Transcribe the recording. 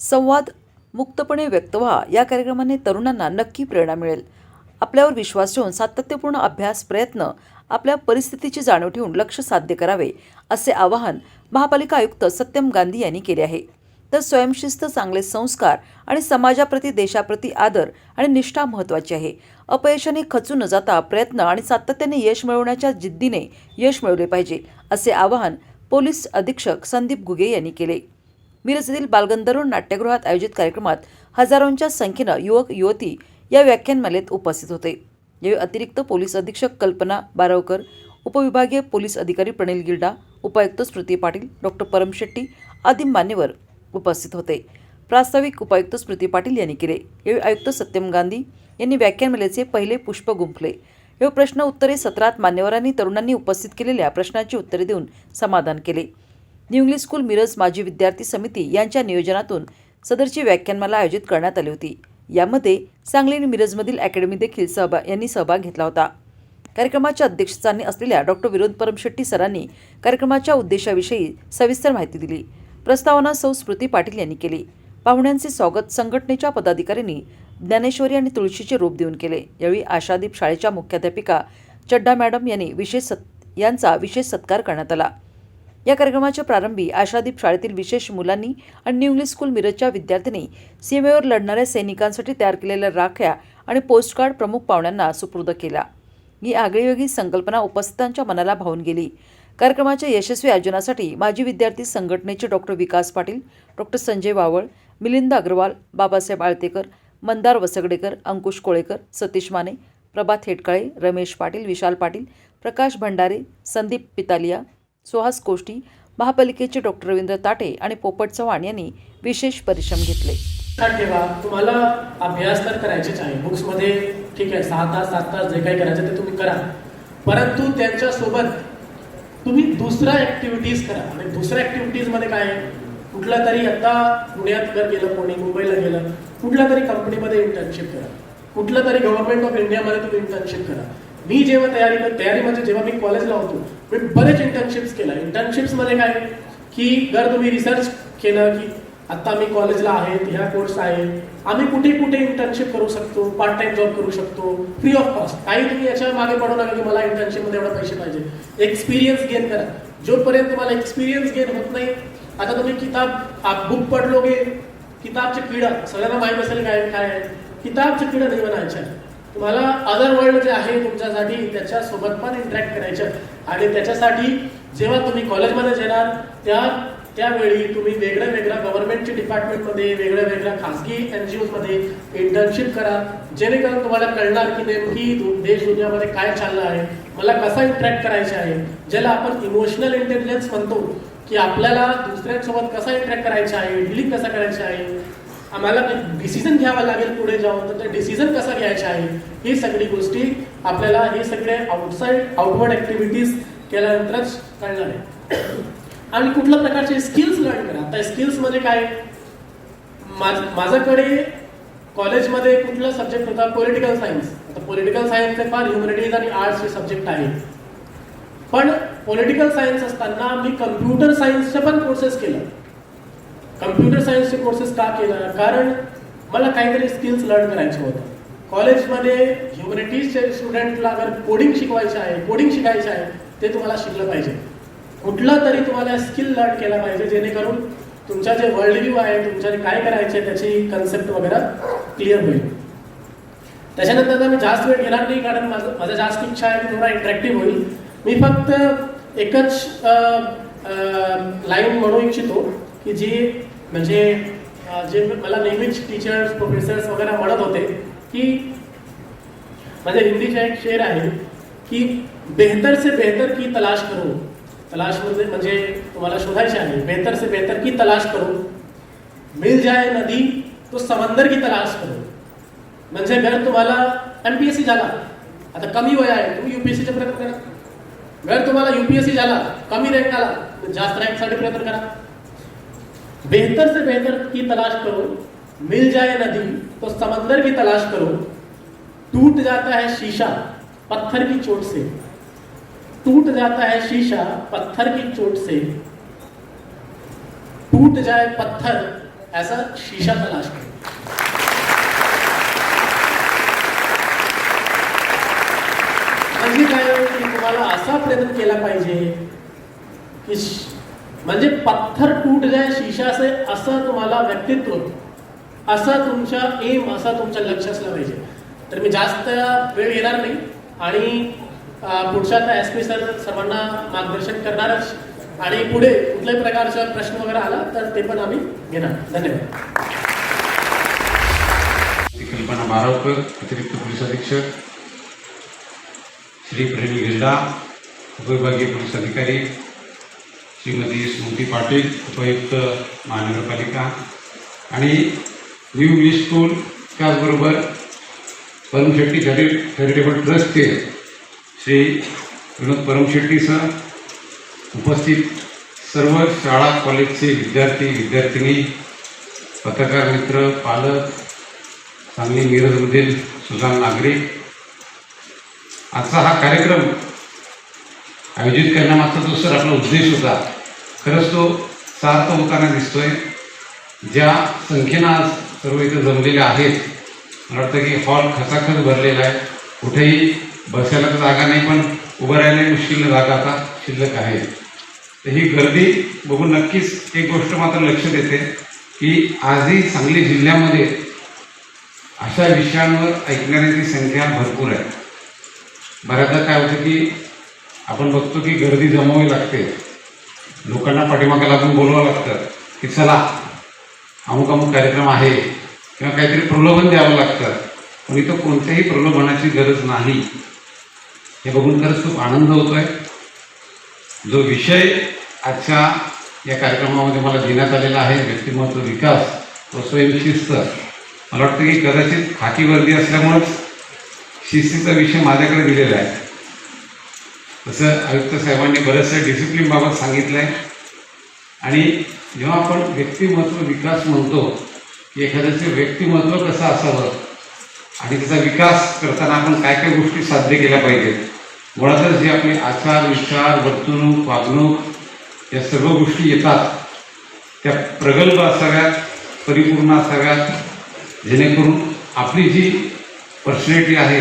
संवाद मुक्तपणे व्यक्त व्हा या कार्यक्रमाने तरुणांना नक्की प्रेरणा मिळेल. आपल्यावर विश्वास ठेवून सातत्यपूर्ण अभ्यास प्रयत्न आपल्या परिस्थितीची जाणीव ठेवून लक्ष साध्य करावे असे आवाहन महापालिका आयुक्त सत्यम गांधी यांनी केले आहे. तर स्वयंशिस्त चांगले संस्कार आणि समाजाप्रती देशाप्रती आदर आणि निष्ठा महत्त्वाची आहे. अपयशाने खचू न जाता प्रयत्न आणि सातत्याने यश मिळवण्याच्या जिद्दीने यश मिळवले पाहिजे असे आवाहन पोलीस अधीक्षक संदीप घुगे यांनी केले. मिरज येथील बालगंधर्व नाट्यगृहात आयोजित कार्यक्रमात हजारोंच्या संख्येनं युवक युवती या व्याख्यानमालेत उपस्थित होते. यावेळी अतिरिक्त पोलीस अधीक्षक कल्पना बारवकर उपविभागीय पोलीस अधिकारी प्रणील गिल्डा उपायुक्त स्मृती पाटील डॉक्टर परम शेट्टी आदी मान्यवर उपस्थित होते. प्रास्ताविक उपायुक्त स्मृती पाटील यांनी केले. यावेळी आयुक्त सत्यम गांधी यांनी व्याख्यानमालेचे पहिले पुष्प गुंफले. यावेळी प्रश्न उत्तरे सत्रात मान्यवरांनी तरुणांनी उपस्थित केलेल्या प्रश्नांची उत्तरे देऊन समाधान केले. न्यू इंग्लिश स्कूल मिरज माजी विद्यार्थी समिती यांच्या नियोजनातून सदरची व्याख्यानमाला आयोजित करण्यात आली होती. यामध्ये सांगली आणि मिरजमधील अकॅडमी देखील सहभाग यांनी सहभाग घेतला होता. कार्यक्रमाच्या अध्यक्षस्थानी असलेल्या डॉक्टर विनोद परमशेट्टी सरांनी कार्यक्रमाच्या उद्देशाविषयी सविस्तर माहिती दिली. प्रस्तावना सौ स्मृती पाटील यांनी केली. पाहुण्यांचे स्वागत संघटनेच्या पदाधिकाऱ्यांनी ज्ञानेश्वरी आणि तुळशीचे रूप देऊन केले. यावेळी आशादीप शाळेच्या मुख्याध्यापिका चड्डा मॅडम यांनी विशेष सत् यांचा विशेष सत्कार करण्यात आला. या कार्यक्रमाच्या प्रारंभी आशादीप शाळेतील विशेष मुलांनी आणि न्यू इंग्लिश स्कूल मिरजच्या विद्यार्थ्यांनी सीमेवर लढणाऱ्या सैनिकांसाठी तयार केलेल्या राख्या आणि पोस्टकार्ड प्रमुख पाहुण्यांना सुपूर्द केला. ही आगळीवेगळी संकल्पना उपस्थितांच्या मनाला भावून गेली. कार्यक्रमाच्या यशस्वी आयोजनासाठी माजी विद्यार्थी संघटनेचे डॉक्टर विकास पाटील डॉक्टर संजय वावळ मिलिंद अग्रवाल बाबासाहेब आळतेकर मंदार वसगडेकर अंकुश कोळेकर सतीश माने प्रभात हेटकाळे रमेश पाटील विशाल पाटील प्रकाश भंडारे संदीप पितालिया सुहास गोष्टी महापालिकेचे डॉक्टर रवींद्र ताटे आणि पोपट चव्हाण यांनी विशेष परिश्रम घेतले. लक्षात ठेवा तुम्हाला अभ्यास तर करायचेच आहे. बुक्समध्ये ठीक आहे सहा तास सात तास जे काही करायचं ते तुम्ही करा. परंतु त्यांच्यासोबत तुम्ही दुसऱ्या ऍक्टिव्हिटीज करा. आणि दुसऱ्या ऍक्टिव्हिटीजमध्ये काय आहे? कुठला तरी आता पुण्यात जर गेलं कोणी मुंबईला गेलं कुठल्या तरी कंपनीमध्ये इंटर्नशिप करा. कुठलं तरी गव्हर्नमेंट ऑफ इंडियामध्ये तुम्ही इंटर्नशिप करा. मी जेव्हा तयारी तयारी म्हणजे जेव्हा मी कॉलेजला होतो मी बरेच इंटर्नशिप्स केला. इंटर्नशिप्समध्ये काय की जर तुम्ही रिसर्च केलं की आता मी कॉलेजला आहे ह्या कोर्स आहे आम्ही कुठे कुठे इंटर्नशिप करू शकतो पार्ट टाइम जॉब करू शकतो फ्री ऑफ कॉस्ट काही तुम्ही याच्या मागे पडू नका की मला internship मध्ये पैसे पाहिजे. एक्सपिरियन्स गेन करा. जोपर्यंत तुम्हाला एक्सपिरियन्स गेन होत नाही आता तुम्ही किताब आप बुक पडलोगे किताबचे किडा सगळ्यांना माहीत असेल काय काय किताबचे किडा नाही बनायचे तुम्हाला अदर वर्ल्ड जे आहे तुमच्यासाठी त्याच्यासोबत पण इंटरॅक्ट करायचं. आणि त्याच्यासाठी जेव्हा तुम्ही कॉलेजमध्ये येणार त्या त्यावेळी तुम्ही वेगळ्या वेगळ्या गव्हर्नमेंटच्या डिपार्टमेंटमध्ये वेगळ्या वेगळ्या खासगी एन जी मध्ये इंटर्नशिप करा. जेणेकरून तुम्हाला कळणार की नेमकी देश दुनियामध्ये काय चाललं आहे मला कसा इंटरॅक्ट करायचं आहे ज्याला आपण इमोशनल इंटेलिजन्स म्हणतो की आपल्याला दुसऱ्यांसोबत कसा इंटरॅक्ट करायचा आहे डिलिंग कसं करायचं आहे आम्हाला डिसिजन घ्यावा लागेल पुढे जाऊन तर ते डिसिजन कसा घ्यायचा आहे? ही सगळी गोष्टी आपल्याला हे सगळे आउटसाईड आउटवर्ड ऍक्टिव्हिटीज केल्यानंतरच कळणार आहे. आणि कुठल्या प्रकारचे स्किल्स लर्न करा. आता स्किल्समध्ये काय? माझ्याकडे कॉलेजमध्ये कुठला सब्जेक्ट होता? पॉलिटिकल सायन्स आता पॉलिटिकल सायन्सचे फार ह्युमॅनिटीज आणि आर्ट्सचे सब्जेक्ट आहेत पण पॉलिटिकल सायन्स असताना मी कम्प्युटर सायन्सचे पण कोर्सेस केलं. कम्प्युटर सायन्सचे कोर्सेस का केलं? कारण मला काहीतरी स्किल्स लर्न करायचं होतं. कॉलेजमध्ये ह्युमॅनिटीजच्या स्टुडंटला अगर कोडिंग शिकवायचं आहे कोडिंग शिकायचं आहे ते तुम्हाला शिकलं पाहिजे. कुठला तरी तुम्हाला स्किल लर्न केला पाहिजे जेणेकरून तुमचा जे वर्ल्ड व्ह्यू आहे तुमच्याने काय करायचे आहे त्याची कन्सेप्ट वगैरे क्लिअर होईल. त्याच्यानंतर मी जास्त वेळ घेणार नाही कारण माझं माझा जास्त इच्छा आहे की थोडा इंटरॅक्टिव्ह होईल. मी फक्त एकच लाईन म्हणू इच्छितो की जी म्हणजे जे मला नेहमीच टीचर्स प्रोफेसर्स वगैरे म्हणत होते की माझ्या हिंदीचा एक शेर आहे की बेहतर से बेहतर की तलाश करो. तलाश म्हणजे म्हणजे तुम्हाला शोधायचे आहे. बेहतर से बेहतर की तलाश करू. मिल जाए नदी तो समंदर की तलाश करो. म्हणजे जर तुम्हाला एम पी एस सी झाला आता कमी वय आहे तुम्ही युपीएससीचा प्रयत्न करा. जर तुम्हाला युपीएससी झाला कमी रँक आला तर जास्त रँकसाठी प्रयत्न करा. बेहतर से बेहतर की तलाश करो, मिल जाए नदी तो समंदर की तलाश करो। टूट जाता है शीशा पत्थर की चोट से। टूट जाता है शीशा पत्थर की चोट से। टूट जाए पत्थर, ऐसा शीशा तलाश करो। म्हणजे काय तुम्हाला असा प्रयत्न केला पाहिजे की म्हणजे पत्थर टूट जाय शीशा से असं तुम्हाला व्यक्तित्व असं तुमच्या एम असा तुमचं लक्ष असलं पाहिजे. तर मी जास्त वेळ घेणार नाही आणि पुढच्या एस पी सर सर्वांना मार्गदर्शन करणारच. आणि पुढे कुठल्याही प्रकारचा प्रश्न वगैरे आला तर ते पण आम्ही घेणार. धन्यवाद. श्री कल्पना बारावकर अतिरिक्त पोलीस अधीक्षक. श्री प्रेमी गिल्डा उपविभागीय पोलीस अधिकारी. श्रीमती स्मृती पाटील उपयुक्त महानगरपालिका. आणि न्यू इंग्लिश स्कूल त्याचबरोबर परमशेट्टी चॅरि चॅरिटेबल ट्रस्टचे श्री विनोद परमशेट्टी सर उपस्थित सर्व शाळा कॉलेजचे विद्यार्थी विद्यार्थिनी पत्रकार मित्र पालक सांगली मिरजमधील सुजान नागरिक. आजचा हा कार्यक्रम आयोजित करण्यामागचा जो सर आपला उद्देश होता खरंच तो सार्थ होताना दिसतोय. ज्या संख्येनं आज सर्व इथं जमलेल्या आहेत मला वाटतं की हॉल खचाखच भरलेला आहे. कुठेही बसायला तर जागा नाही पण उभं राहायला मुश्किल जागा आता शिल्लक आहे. तर ही गर्दी बघून नक्कीच एक गोष्ट मात्र लक्ष देते की आजही सांगली जिल्ह्यामध्ये अशा विषयांवर ऐकणाऱ्यांची संख्या भरपूर आहे. बऱ्याचदा काय होतं की आपण बघतो की गर्दी जमावी लागते. लोकांना पाठीमागे लागून बोलवावं लागतं की चला अमुक अमुक कार्यक्रम आहे किंवा काहीतरी प्रलोभन द्यावं लागतं. पण इथं कोणत्याही प्रलोभनाची गरज नाही. हे बघून खरंच खूप आनंद होतो आहे जो विषय आजच्या या कार्यक्रमामध्ये मला देण्यात आलेला आहे व्यक्तिमत्व विकास व स्वयंशिस्त मला वाटतं की कदाचित खाकी वर्दी असल्यामुळंच शिस्तीचा विषय माझ्याकडे दिलेला आहे. तसं आयुक्त साहेबांनी बऱ्याचशा डिसिप्लिनबाबत सांगितलं आहे आणि जेव्हा आपण व्यक्तिमत्व विकास म्हणतो की एखाद्याचं व्यक्तिमत्व कसं असावं आणि त्याचा विकास करताना आपण काय काय गोष्टी साध्य केल्या पाहिजेत? मुळातच जे आपले आचार विचार वर्तणूक वागणूक या सर्व गोष्टी येतात त्या प्रगल्भ असाव्यात परिपूर्ण असाव्यात जेणेकरून आपली जी पर्सनॅलिटी आहे